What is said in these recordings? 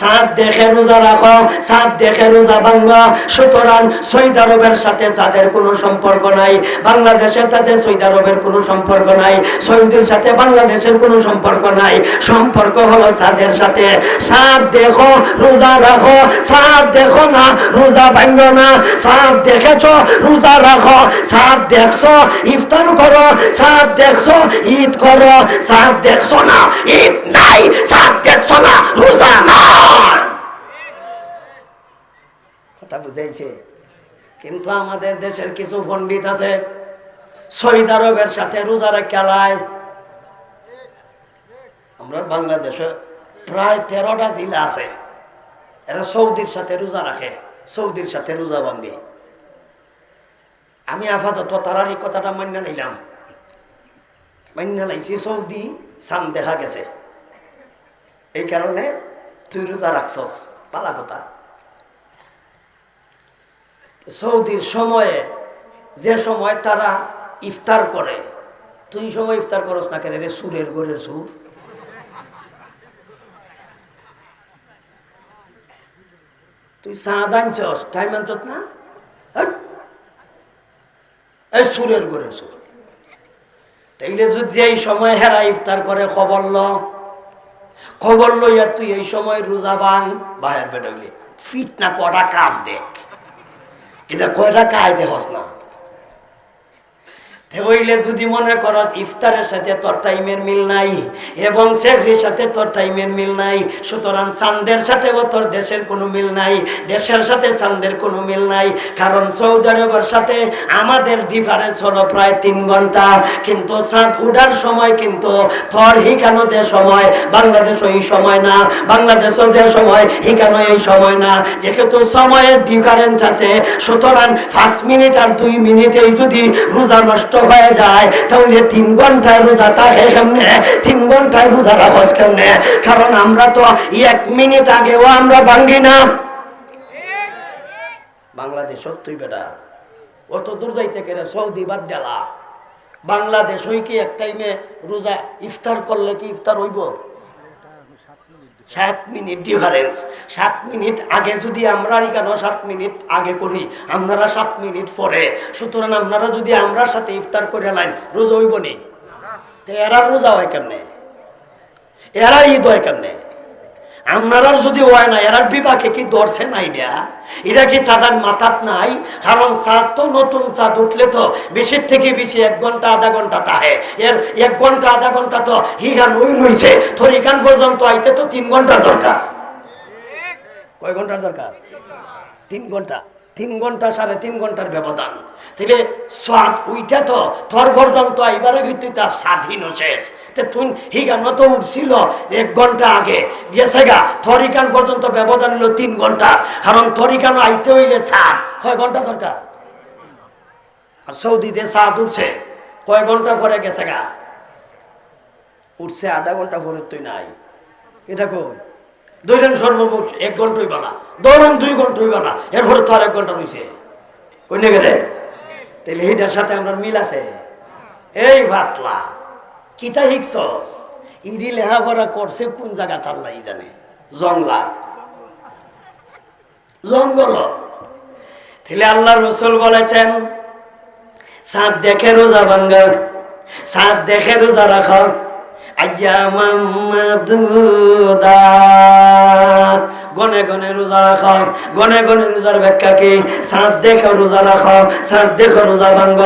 সাত দেখে রোজা রাখো, সাত দেখে রোজা ভাঙ্গা সুতরাং সৌদি আরবের সাথে যাদের কোনো সম্পর্ক নাই, বাংলাদেশের সাথে সৌদি আরবের কোনো সম্পর্ক নাই, সৌদির সাথে বাংলাদেশের কোনো সম্পর্ক নাই। সম্পর্ক হলো সাদের সাথে সাত দেখো, রোজা রাখো। সাত দেখো না, রোজা ভাঙ্গ না। সাত দেখেছ, রোজা রাখো। সাত দেখছ, ইফতার করো। সাত দেখছ, ঈদ করো। সাত দেখছ না, ঈদ নাই। সাত দেখছ না, রোজা নাই কথা বুঝাইছে কিন্তু আমাদের দেশের কিছু পণ্ডিত আছে সৌদি আরবের সাথে রোজারা খেলায় আমরা বাংলাদেশে প্রায় তেরোটা দিলে আছে, এরা সৌদির সাথে রোজা রাখে, সৌদির সাথে রোজা বান্ধি। আমি আপাতত তারার এই কথাটা মান্য নিলাম। মান্য লাইছি, সৌদি সান দেখা গেছে। এই কারণে তুই রোজা রাখছস, পালা কথা। সৌদির সময়ে, যে সময় তারা ইফতার করে, তুই সময় ইফতার করস না কেন? রে সুরের গোরের সুর। তুই চাঁদ টাইম না? এই সুরের গোরের সুর। তাইলে যদি এই সময় হেরা ইফতার করে, খবর ল। খবর লইয়া তুই এই সময় রোজা বাং বাহের বেরোলি ফিট না কটা কাজ দেখ। কিন্তু কয়টা কায়দে হস না? তে হইলে যদি মনে করস ইফতারের সাথে তোর টাইমের মিল নাই, এবং সাথে তোর টাইমের মিল নাই, সুতরাং চান্দের সাথেও তোর দেশের কোনো মিল নাই, দেশের সাথে চান্দের কোনো মিল নাই, কারণ সৌদি আরবের সাথে আমাদের ডিফারেন্স হলো প্রায় তিন ঘণ্টা। কিন্তু চাঁদ সময় কিন্তু হিকানো যে সময়, বাংলাদেশ ওই সময় না বাংলাদেশও যে সময়, হিকানো এই সময় না। যেহেতু সময়ের ডিফারেন্স আছে, সুতরাং পাঁচ মিনিট আর দুই মিনিটেই যদি রোজা নষ্ট হয়ে যায়, তাহলে তিন ঘন্টায় রোজা থাকে কেমনে? তিন ঘন্টায় রোজা রাখস কেমনে? কারণ আমরা তো এক মিনিট আগেও আমরা ভাঙ্গি না। বাংলাদেশ সত্যই বেটা। অত দূর যাইতে গেলে সৌদি বাদ দেলা। বাংলাদেশ ওই কি এক টাইমে রোজা ইফতার করলে কি ইফতার হইব? সাত মিনিট ডিফারেন্স সাত মিনিট আগে যদি আমরা কেন সাত মিনিট আগে করি, আপনারা সাত মিনিট পরে। সুতরাং আপনারা যদি আমরা সাথে ইফতার করে লাইন, রোজা হইব নি তো এরা রোজা হয় কেমনে? এরা ঈদ হয় কেমনে? আপনারা যদি হয় না এরার বিবাহে কি ধরছে না এটা? এটা কি তাদের মাথাত নাই? কারণ চাঁদ তো নতুন চাঁদ উঠলে তো বেশির থেকে বেশি এক ঘণ্টা, আধা ঘণ্টা তাহে। এর এক ঘণ্টা, আধা ঘণ্টা তো হিগান ওই রয়েছে তোর এখান পর্যন্ত আইতে তো তিন ঘণ্টা দরকার। কয় ঘণ্টার দরকার? তিন ঘণ্টা। তিন ঘণ্টা সাড়ে তিন ঘণ্টার ব্যবধান। তাহলে স্বাদ উইটা তো তোর পর্যন্ত আইবারে কিন্তু তার স্বাধীন শেষ। এক ঘণ্টা আগে। গেছে গা পর্যন্ত ব্যবধান তিন ঘণ্টা। কারণ আইতে হইলে আর উঠছে। আধা ঘণ্টা নাই। দেখো এক ঘণ্টা হইবা না। দৌড়ান দুই ঘণ্টা হইবা না। এরপরে তো আর এক ঘণ্টা রয়েছে কইনে গেলে? তাহলে সাথে আমরা মিল আছে? এই ভাতলা কিতা শিখছস ইডি লেখাপড়া করছে কোন জায়গা নাই জানে? জংলা জঙ্গল। তাহলে আল্লাহ রসুল বলেছেন, সাত দেখে রোজা ভাঙ্গার সাত দেখে রোজা রাখা। গনে গনে রোজা রাখো। গনে গনে রোজার ব্যাখ্যা কি? সাত দেখো রোজা রাখো, সাত দেখো রোজা ভাঙ্গ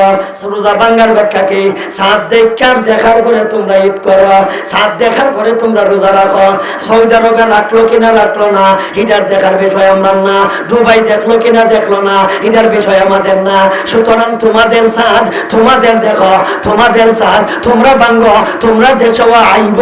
রোজা ভাঙ্গার ব্যাখ্যা কি? সাত দেখার দেখার পরে তোমরা ঈদ করো। সাত দেখার পরে তোমরা রোজা রাখো। সৌদি আরবে রাখল কিনা রাখল না এটার দেখার বিষয় আমার না। দুবাই দেখল কিনা দেখল না এটার বিষয় আমাদের না। সুতরাং তোমাদের সাথ তোমাদের দেখো, তোমাদের সাথ তোমরা ভাঙ্গ তোমরা দেশে আইব।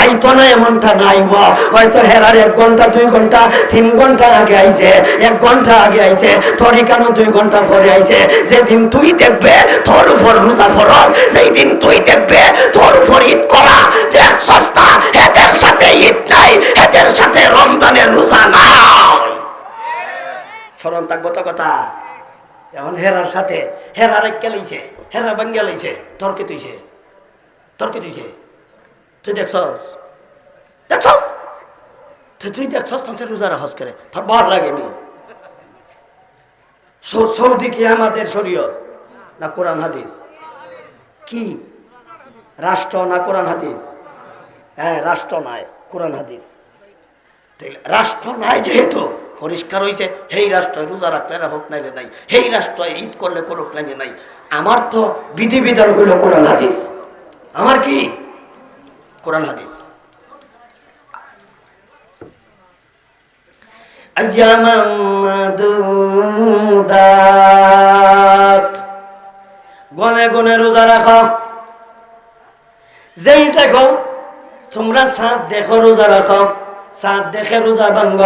আইতো না এমনটা না আইব হয়তো হেরার এক ঘণ্টা, দুই ঘণ্টা তিন ঘণ্টা আগে আইছে, এক ঘণ্টা আগে আইছে তোরই কেন দুই ঘণ্টা পরে আইছে। যেদিন তুই দেখবে, তোর উপর রোজা ফরজ। সেই দিন তুই দেখবে, তোর উপর ঈদ করা। দেখ সস্তা এদের সাথে ঈদ নাই এদের সাথে রমজানের রোজা নাই। থাকব তো কথা? এখন হেরার সাথে হেরার এক গেলাইছে হেরা বাঙ্গা লাইছে, তর্কে তুইছে। তর্কে তুইছে। তুই দেখছস? দেখছ তো তুই দেখছস না তুই রোজা করে তোর ভালো লাগেনি সৌদি কি আমাদের শরীয়ত না কোরআন হাদিস কি রাষ্ট্র না কোরআন হাদিস হ্যাঁ রাষ্ট্র নয় কোরআন হাদিস রাষ্ট্র নাই যেহেতু পরিষ্কার হয়েছে হেই রাষ্ট্র রোজা রাখলে হোক নাইলে নাই হেই রাষ্ট্র ঈদ করলে করুক নাইলে নাই আমার তো বিধিবিধান হইল কোরআন হাদিস আমার কি কোরআন হাদিস আজামামদুদাত গনে গনে রোজা রাখো। যেই দেখো, তোমরা সাত দেখো রোজা রাখো, সাত দেখে রোজা ভাঙ্গ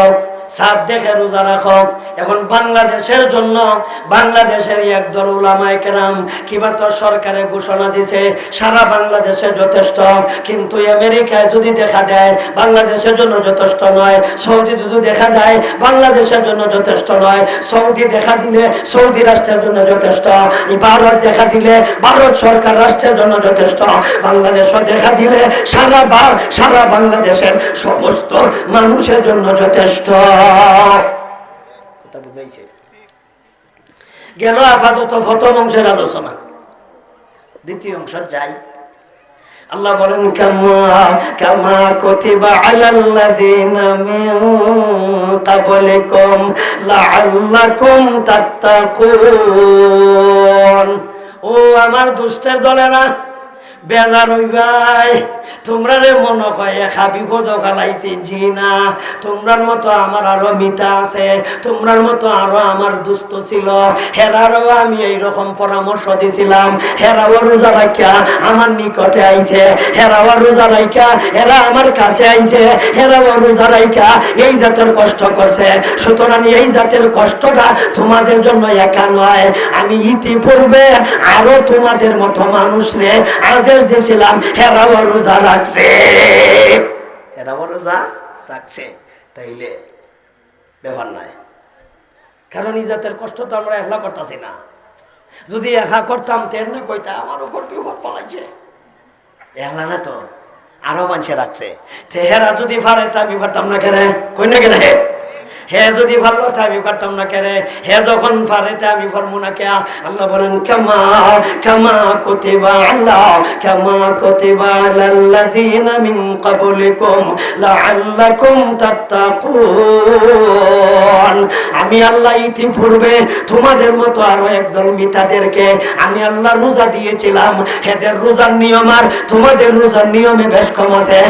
সাত দেখে রোজা রাখো। এখন বাংলাদেশের জন্য বাংলাদেশের একদল উলামায়ে কেরাম কিবা তো সরকারে ঘোষণা দিছে, সারা বাংলাদেশে যথেষ্ট। কিন্তু আমেরিকায় যদি দেখা দেয়, বাংলাদেশের জন্য যথেষ্ট নয়। সৌদি যদি দেখা দেয়, বাংলাদেশের জন্য যথেষ্ট নয়। সৌদি দেখা দিলে সৌদি রাষ্ট্রের জন্য যথেষ্ট। ভারত দেখা দিলে ভারত সরকার রাষ্ট্রের জন্য যথেষ্ট। বাংলাদেশও দেখা দিলে সারা সারা বাংলাদেশের সমস্ত মানুষের জন্য যথেষ্ট। কথা বুঝাইছে? গেল আপাতত প্রথম অংশের আলোচনা। দ্বিতীয় অংশ যাই। আল্লাহ বলেন, কামা কামা কতিবা আলাল্লাযিনা মিন ক্বাবলিকুম লাআল্লাকুম তাত্তাকুন। ও আমার দুষ্টের দলেরা বেলা রইবাই। তোমরা রে মনে একা বিপদ খালাইছি জি না। তোমরার মতো আমার আরও মিতা আছে, তোমরার মতো আরও আমার দুস্থ ছিল। হেরারও আমি পরামর্শ দিছিলাম। হেরাও রোজা রাখিয়া আমার নিকটে আইছে। হেরাও রোজা রাখিয়া হেরা আমার কাছে আইছে। হেরাও রোজা রাখিয়া এই জাতের কষ্ট করছে। সুতরাং এই জাতের কষ্টটা তোমাদের জন্য একা নয়। আমি ইতিপূর্বে আরও তোমাদের মতো মানুষ রে আদেশ দিয়েছিলাম। হেরাও রোজা রাখছে। হেরাও রোজা রাখছে। তাইলে ব্যাপার নাই। কারণ এই জাতের কষ্ট তো আমরা একলা করতেছি না। যদি একা করতাম, তের না কইতা আমার উপর বিপদ পালাইছে। একলা না তো, আরও মানুষে রাখছে। তে হেরা যদি পারে, তা আমি পারতাম না কেন? কই না কেন? হে যদি ভালো আমি পারতাম না কেন হে যখন পারেতে আমি পারব না কে আল্লাহ বলেন কামা কামা কতিবা আল্লাহ কামা কতিবা আলাল্লাযিনা মিন ক্বাবলিকুম লাআল্লাকুম তাত্তাকুন। আমি আল্লাহ ইতিপূর্বে তোমাদের মতো আরও একদল মিতাদেরকে আমি আল্লাহ রোজা দিয়েছিলাম। হেদের রোজার নিয়ম আর তোমাদের রোজার নিয়মে বেশ কম আছে।